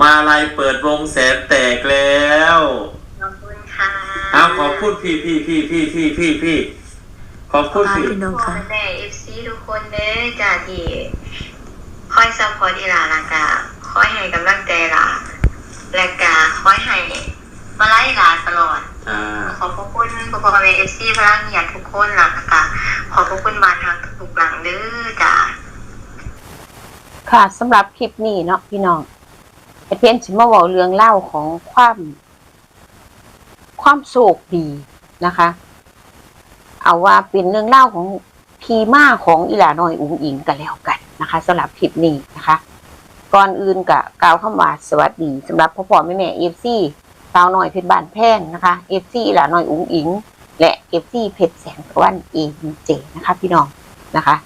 มาลายเปิดวงแสนแตกแล้วขอบคุณค่ะเอาขอบคุณพี่พี่พี่พี่พี่พี่พี่ขอบคุณพี่พี่น้องพ่อค่ะแม่เอฟซีทุกคนเด้อจ้าที่คอยซัพพอร์ตอีหลาและกะคอยให้กำลังใจหลาและกะคอยให้มาไล่หลาตลอดอ่าขอบพระคุณพ่อพ่อแม่เอฟซีพลังเหียรทุกคนหลักกะขอบพระคุณบานทางทุกหลังเด้อจ้าค่ะสำหรับคลิปนี้เนาะพี่น้องไอ เพียนสิมาเว้าเรื่องเล่าของความ ความโศกดีนะคะ เอาว่าเป็นเรื่องเล่าของทีมาของอีหลาน้อยอุ๋งอิงกันแล้วกันนะคะสำหรับคลิปนี้นะคะ ก่อนอื่นกะกล่าวคำว่าสวัสดีสำหรับพ่อพ่อแม่แม่เอฟซีสาวน้อยเพชรบ้านแพงนะคะเอฟซีอีหลาน้อยอุ๋งอิง และเอฟซีเพชรแสงตะวันเอเจนะคะ พี่น้องนะคะ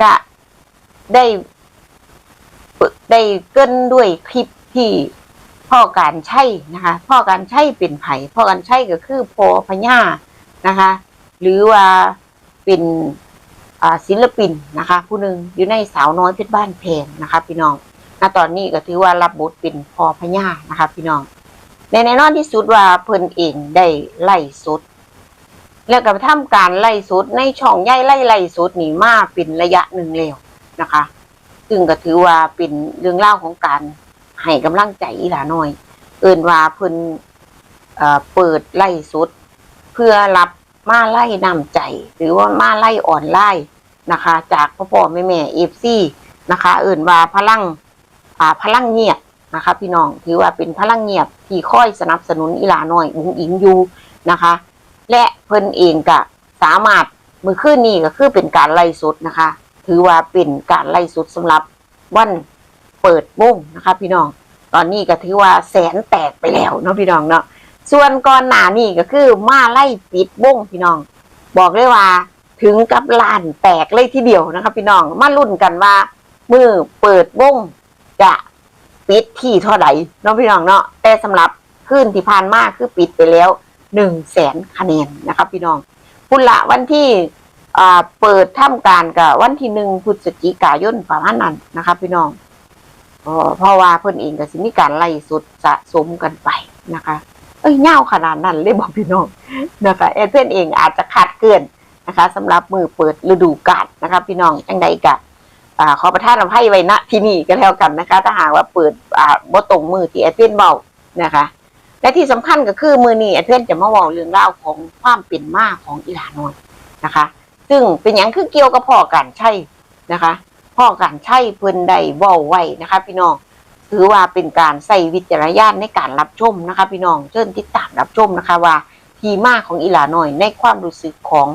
ก็ได้ได้เกินด้วยคลิป ที่พ่อการใช่นะคะ พ่อการใช่เป็นไผ่พ่อการใช่ก็คือพอพญานะคะ หรือว่าเป็นอ่าศิลปินนะคะ ผู้หนึ่งอยู่ในสาวน้อยเพชรบ้านแพงนะคะ พี่น้องณตอนนี้ก็ถือว่ารับบทเป็นพอพญานะคะ พี่น้องในแน่นอนที่สุดว่าเพิ่นเองได้ไล่สดแล้วก็ทำการไล่สดในช่องใหญ่ไล่ไล่สดนี่มาเป็นระยะหนึ่งแล้วนะคะ ซึ่งก็ถือว่าเป็นเรื่องเล่าของการ ให้กำลังใจอีหลาน้อย เอิ่นว่าเพิ่นเปิดไล่สุด เพื่อรับมาไล่นำใจ หรือว่ามาไล่อ่อนไล่นะคะ จากพ่อพ่อแม่แม่เอฟซีนะคะ เอิ่นว่าพลังอ่าพลังเงียบนะคะ พี่น้องถือว่าเป็นพลังเงียบที่คอยสนับสนุนอีหลาน้อยบุงอิงอยู่นะคะ และเพิ่นเองก็สามารถมือขึ้นนี่ก็คือเป็นการไล่สุดนะคะ ถือว่าเป็นการไล่สุดสำหรับวัน เปิดวงนะคะพี่น้อง ตอนนี้ก็ถือว่าแสนแตกไปแล้วเนาะพี่น้องเนาะส่วนก่อนหน้านี่ก็คือมาไล่ปิดวงพี่น้อง บอกเลยว่าถึงกับลานแตกเลยทีเดียวนะคะพี่น้องมาลุ้นกันว่ามือเปิดวงจะปิดที่เท่าไหร่เนาะพี่น้องเนาะแต่สำหรับขึ้นที่ผ่านมาคือปิดไปแล้วหนึ่งแสนคะแนนนะครับพี่น้องพุ่นละวันที่เปิดทำการกับวันที่หนึ่งพฤศจิกายนประมาณนั้นนะครับพี่น้อง เพราะว่าเพิ่นเองก็สิมีการไล่สุดสะสมกันไปนะคะ เอ้ยเง่าวขนาดนั้นเลยบอกพี่น้องนะคะแอดเพื่อนเองอาจจะขาดเกินนะคะสำหรับมือเปิดฤดูกาลนะครับพี่น้องจังใดกะอ่าขอประทานอภัยไว้ณที่นี่ก็แล้วกันนะคะ ถ้าหากว่าเปิดอ่าบ่ตรงมือที่แอดเพื่อนเบานะคะ และที่สำคัญก็คือมือนี้แอดเพื่อนจะมาเว้าเรื่องเล่าวของความเป็นมาของอีหลานอยนะคะ ซึ่งเป็นอย่างคือเกี่ยวกับพ่อการใช่นะคะ พ่อการใช่เพิ่นได้เว้าไว้นะคะพี่น้องถือว่าเป็นการใส่วิจารณญาณในการรับชมนะคะพี่น้องเชิญติดตามรับชมนะคะว่าทีมาของอีหลาน้อยในความรู้สึกของ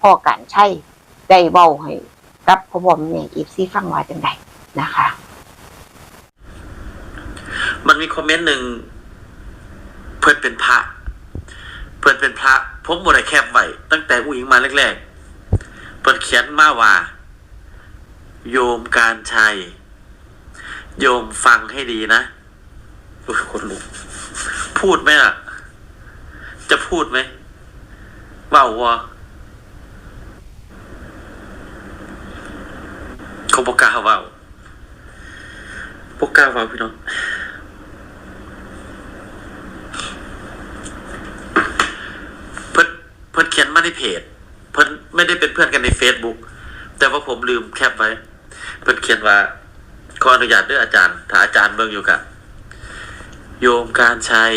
พ่อการใช่ได้เว้าให้กับพ่อพ่อแม่ยอีฟซีฟังว่าจังไดนะคะ มันมีคอมเมนต์หนึ่งเพื่อนเป็นพระ เพื่อนเป็นพระผมบได้แคบไว้ตั้งแต่อุ้งอิงมาแรกๆเพื่อนเขียนมาว่า โยมการชัย โยมฟังให้ดีนะคนลุกพูดไหมอะ จะพูดไหมเว่าวะเขาบอกกล้าเว่าบอกกาเว่าพี่น้องเพิ่นเพิ่นเขียนมาในเพจ เพิ่นไม่ได้เป็นเพื่อนกันใน Facebook แต่ว่าผมลืมแคปไว้ เพิ่นเขียนว่าขออนุญาตด้วยอาจารย์ถ้าอาจารย์เบิ่งอยู่กะโยมการชัย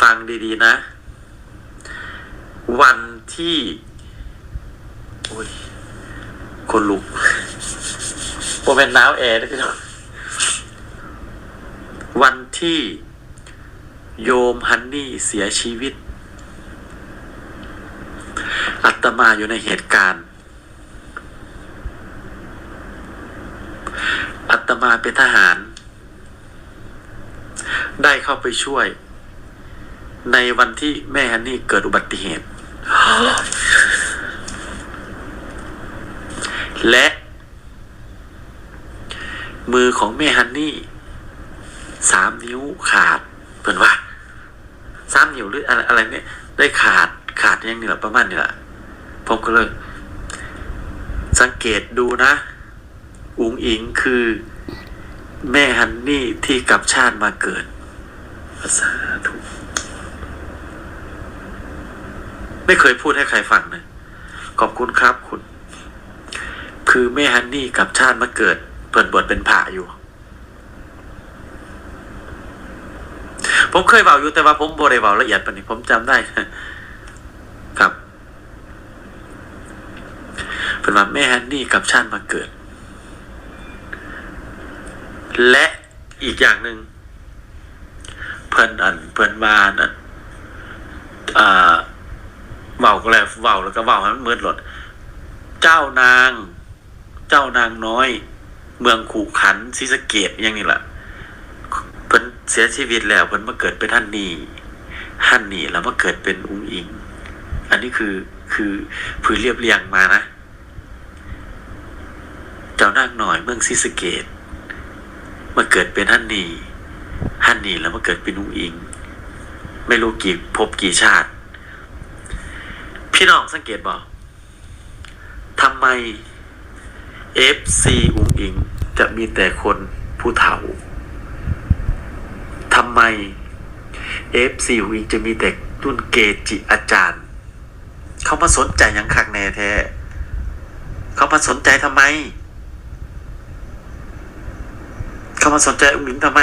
ฟังดีๆนะ วันที่โอ้ยคนลุกโมเป็นหนาวแอร์นะพี่น้องวันที่โยมฮันนี่เสียชีวิต อัตมาอยู่ในเหตุการณ์ ตมาเป็นทหาร ได้เข้าไปช่วย ในวันที่แม่ฮันนี่เกิดอุบัติเหตุ และ มือของแม่ฮันนี่สามนิ้วขาดเปิ่นว่าสามนิ้วหรืออะไรอะไรเนี่ยได้ขาดขาดยังนี่แหละประมาณนี้แหละผมก็เลย สังเกตดูนะ อุงอิงคือ แม่ฮันนี่ที่กลับชาติมาเกิดภาษาถูกไม่เคยพูดให้ใครฟังเลยขอบคุณครับคุณ คือแม่ฮันนี่กลับชาติมาเกิดเปิดบทเป็นผ่าอยู่ ผมเคยเบาอยู่แต่ว่าผมบริเบาละเอียดปานนี้ผมจำได้ครับเป็นว่าแม่ฮันนี่กลับชาติมาเกิด และอีกอย่างหนึ่งเพิ่อนอันเพิ่อนมาอันอ่าเว้าก็แล้วเว้าแล้วก็เว้าให้มันมืดหลด เจ้านาง เจ้านางน้อย เมืองขู่ขันศรีสะเกดอย่างนี้แหละเพิ่นเสียชีวิตแล้วเพิ่นมาเกิดเป็นท่านนี่ท่านนี่แล้วมาเกิดเป็นอุ้งอิง อันนี้คือคือผือเรียบเรียงมานะ เจ้านางหน่อยเมืองศรีสะเกด มาเกิดเป็นฮันนี่ฮันนี่แล้วมาเกิดเป็นนุงอิง ไม่รู้กี่ภพกี่ชาติ พี่น้องสังเกตบอกทำไม FC อุงอิงจะมีแต่คนผู้เฒ่าทำไม FC อุงอิงจะมีแต่รุ่นเกจิอาจารย์ เขามาสนใจยังคักแน่แท้ เขามาสนใจทำไม เขา มาสนใจอุ้งอิงทำไม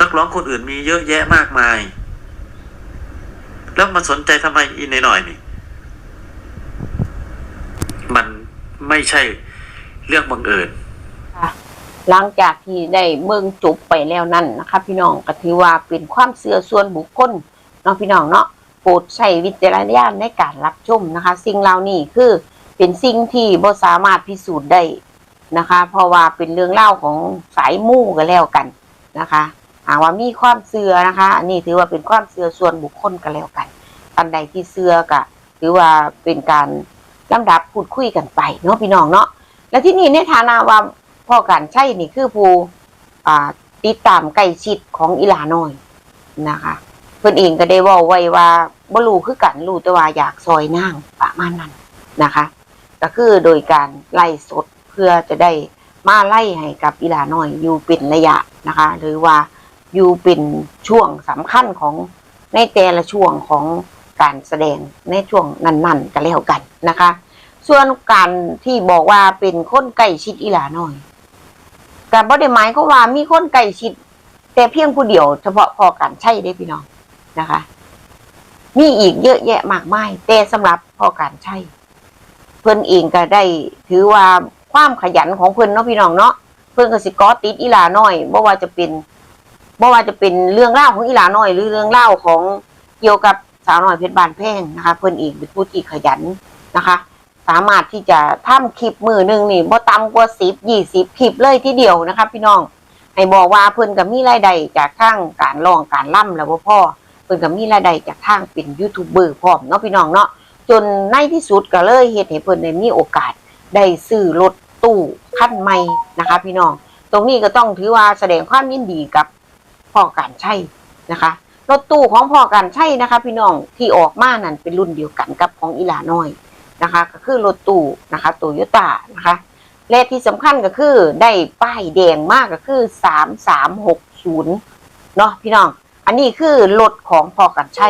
นักร้องคนอื่นมีเยอะแยะมากมาย แล้วมาสนใจทำไมอีนหน่อยนี่ มันไม่ใช่เรื่องบังเอิญหลังจากที่ได้เมืองจบไปแล้วนั่นนะคะ พี่น้องก็ถือว่าเป็นความเสื่อส่วนบุคคลเนาะพี่น้องเนาะโปรดใช้วิจารณญาณในการรับชมนะคะ สิ่งเหล่านี้คือเป็นสิ่งที่บ่สามารถพิสูจน์ได้ นะคะ เพราะว่าเป็นเรื่องเล่าของสายมู่กันแล้วกันนะคะหากว่ามีความเสือนะคะ อันนี้ถือว่าเป็นความเสือส่วนบุคคลกันแล้วกันอันใดที่เสือก็ถือว่าเป็นการลำดับพูดคุยกันไปเนาะพี่น้องเนาะและที่นี่ในฐานะว่าพ่อการใช่นี่คือผู้ติดตามใกล้ชิดของอีหลาน้อยนะคะเพิ่นเองก็ได้ว้าไว้ว่าบ่รู้คือกันรู้แต่ว่าอยากซอยนางประมาณนั้นนะคะ ก็คือโดยการไล่สด พื่อจะได้มาไล่ให้กับอีหลาน้อยอยู่เป็นระยะนะคะ หรือว่าอยู่เป็นช่วงสำคัญของในแต่ละช่วงของการแสดงในช่วงนั้น ๆก็แล้วกันนะคะ ส่วนการที่บอกว่าเป็นคนใกล้ชิดอีหลาน้อยการบ่ได้หมายก็ว่ามีคนใกล้ชิด แต่เพียงผู้เดียวเฉพาะพอการใช่ได้พี่น้องนะคะ มีอีกเยอะแยะมากมายแต่สำหรับพอการใช่เพิ่นเองก็ได้ถือว่า ความขยันของเพิ่นเนาะพี่น้องเนาะเพิ่นก็สิกอติดอีหลาน้อยบ่ว่าจะเป็นบ่ว่าจะเป็นเรื่องเล่าของอีหลาน้อย หรือเรื่องเล่าของเกี่ยวกับสาวน้อยเพชรบานแพงนะคะ เพิ่นเองเป็นผู้ที่ขยันนะคะ สามารถที่จะทำคลิปมือหนึ่งนี่บ่ต่ำกว่าสิบยี่สิบคลิปเลยทีเดียวนะคะ พี่น้องให้บอกว่าเพิ่นก็มีรายได้จากทางการร้องการล่ำแล้วบ่พ่อเพิ่นก็มีรายได้จากทางเป็นยูทูบเบอร์พร้อมเนาะพี่น้องเนาะจนในที่สุดก็เลยเฮ็ดให้เพิ่นได้มีโอกาสได้ซื้อรถ ตู้คันใหม่นะคะ พี่น้อง ตรงนี้ก็ต้องถือว่าแสดงความยินดีกับพ่อการใช้นะคะรถตู้ของพ่อการใช้นะคะ พี่น้องที่ออกมานั่นเป็นรุ่นเดียวกันกับของอีหลาน้อยนะคะ ก็คือรถตู้นะคะโตโยต้านะคะและที่สำคัญก็คือได้ป้ายแดงมากก็คือสามสามหกศูนย์เนาะพี่น้อง อันนี้คือรถของพ่อกันใช่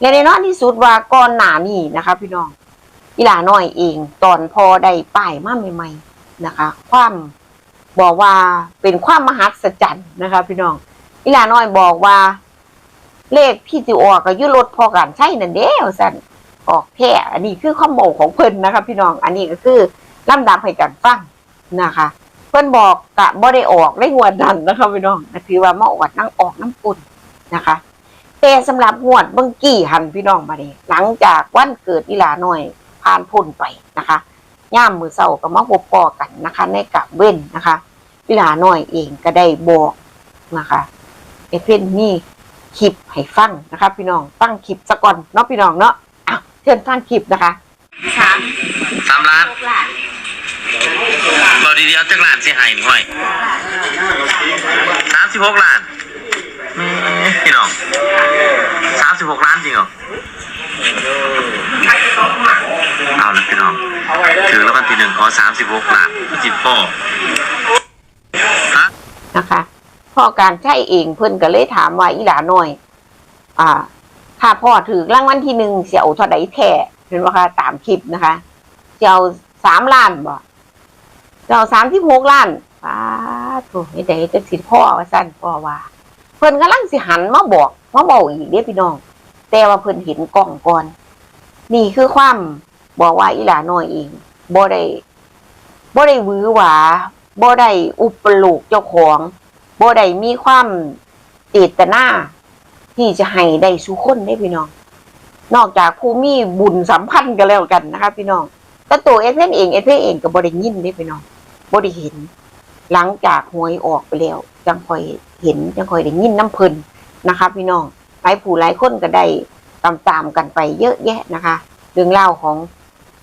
และในน้อยที่สุดว่าก่อนหน้านี้นะคะ พี่น้องอีหลาน้อยเอง ตอนพอได้ป้ายมาใหม่ ๆ นะคะ ความบอกว่าเป็นความมหัศจรรย์นะคะ พี่น้องอีหลาน้อยบอกว่า เลขพี่จิออกก็ยุรถพอกันใช่นั่นเด้อสันออกแท้อันนี้คือข้อมูลของเพิ่นนะคะ พี่น้องอันนี้ก็คือลำดับให้กันฟังนะคะ เพิ่นบอกกะบ่ได้ออกได้งวดนั้นนะคะพี่น้องนะคือว่ามาอวดนั่งออกน้ำปุ่นนะคะแต่สำหรับงวดเบิ่งกี้หันพี่น้องมาเนี่หลังจากวันเกิดอีหลาน้อยผ่านพ้นไปนะคะ ย่ามมือเศร้าก็มาพบปอกันนะคะ ในกับเว้นนะคะอีหลาน้อยเองก็ได้บอกนะคะเอเพ่นมีคลิปให้ฟังนะคะ พี่น้องฟังคลิปซะก่อนเนาะพี่น้องเนาะอะเชิญฟังคลิปนะคะสามสามล้านหกล้านเราดีๆเอาจักรล้านสิใหายหน่อยสามสิบหกล้านแม่พี่น้องสามสิบหกล้านจริงเหรอเอาละพี่น้องถือแล้วกันทีหนึ่งขอ สามสิบหกล้านจิบโป้ฮะนะคะพ่อการใช้เองเพิ่อนก็เลยถามว่าอีหลาน้อย อ่า ถ้าพ่อถือรางวัลที่หนึ่งเสียเอาเท่าใดแท้เห็นไหมคะตามคลิปนะคะเจ้าสามล้านบ่เจ้าสามสิบหกล้านป้าโถูกไอ้ใดจะสิพ่อว่าสั้นพ่อว่า เพิ่อนกำลังสิหันมาบอกมาบอกอีกเด้พี่น้อง แต่ว่าเพิ่อนเห็นกล้องก่อน นี่คือความบอกว่าอีหลาน้อยเองบ่ได้ บ่ได้หวือหวาบ่ได้อุปโลกเจ้าของบ่ได้มีความเจตนาที่จะให้ได้สุคนได้พี่น้อง นอกจากผู้มีบุญสัมพันธ์กันแล้วกันนะคะพี่น้องแต่ตัวเอเพนเองเอเพนเองก็บ่ได้ยินได้พี่น้องบ่ได้เห็น หลังจากหวยออกไปแล้วจังคอยเห็นจังคอยได้ยินน้ำเพิ่นนะคะ พี่น้องหลายผู้หลายคนก็ได้ตามๆกันไปเยอะแยะนะคะ เรื่องเล่าของ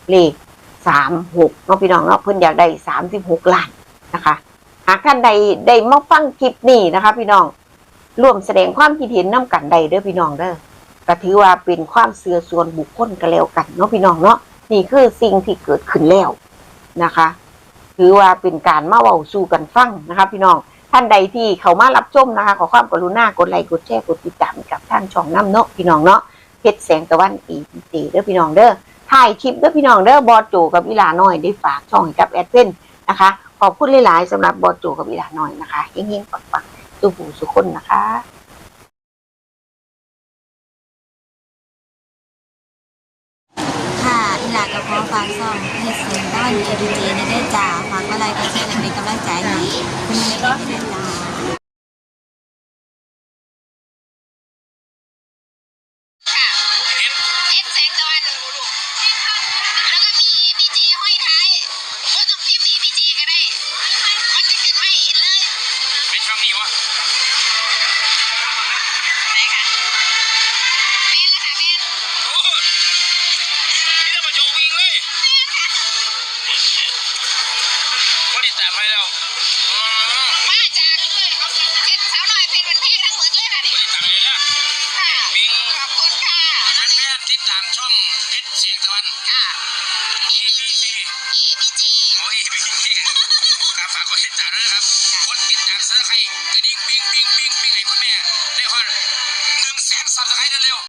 เลข สามหกเนาะพี่น้องเนาะเพิ่นอยากได้สามสิบหกล้านนะคะ หากท่านใดได้มาฟังคลิปนี้นะคะ พี่น้องร่วมแสดงความคิดเห็นน้กันใดเด้อพี่น้องเด้อก็ถือว่าเป็นความเสื่อส่วนบุคคลกันแล้วกันเนาะพี่น้องเนาะนี่คือสิ่งที่เกิดขึ้นแล้วนะคะ ถือว่าเป็นการมาเว้าสู่กันฟังนะคะ พี่น้องท่านใดที่เขามารับชมนะคะ ขอความกรุณากดไลค์กดแชร์กดติดตามกับทางช่องน้ำเนาะพี่น้องเนาะเพชรแสงตะวันอีตีเด้อพี่น้องเด้อ ถ่ายคลิปเด้อพี่น้องเด้อบอสโจกับอีหลาน้อยได้ฝากช่องให้กับแอดเวนนะคะ ขอบคุณหลายๆสำหรับบอสโจกับอีหลาน้อยนะคะเฮงๆปังๆสุหูสุคนนะคะค่ะอีหลากับพ่อฟังซ่อมเฮ็ดเสียงต้อนเอดีเจในได้จ้าฝากอะไรก็เช่นเป็นกำลังใจให้คุณแม่ก็ได้จ้า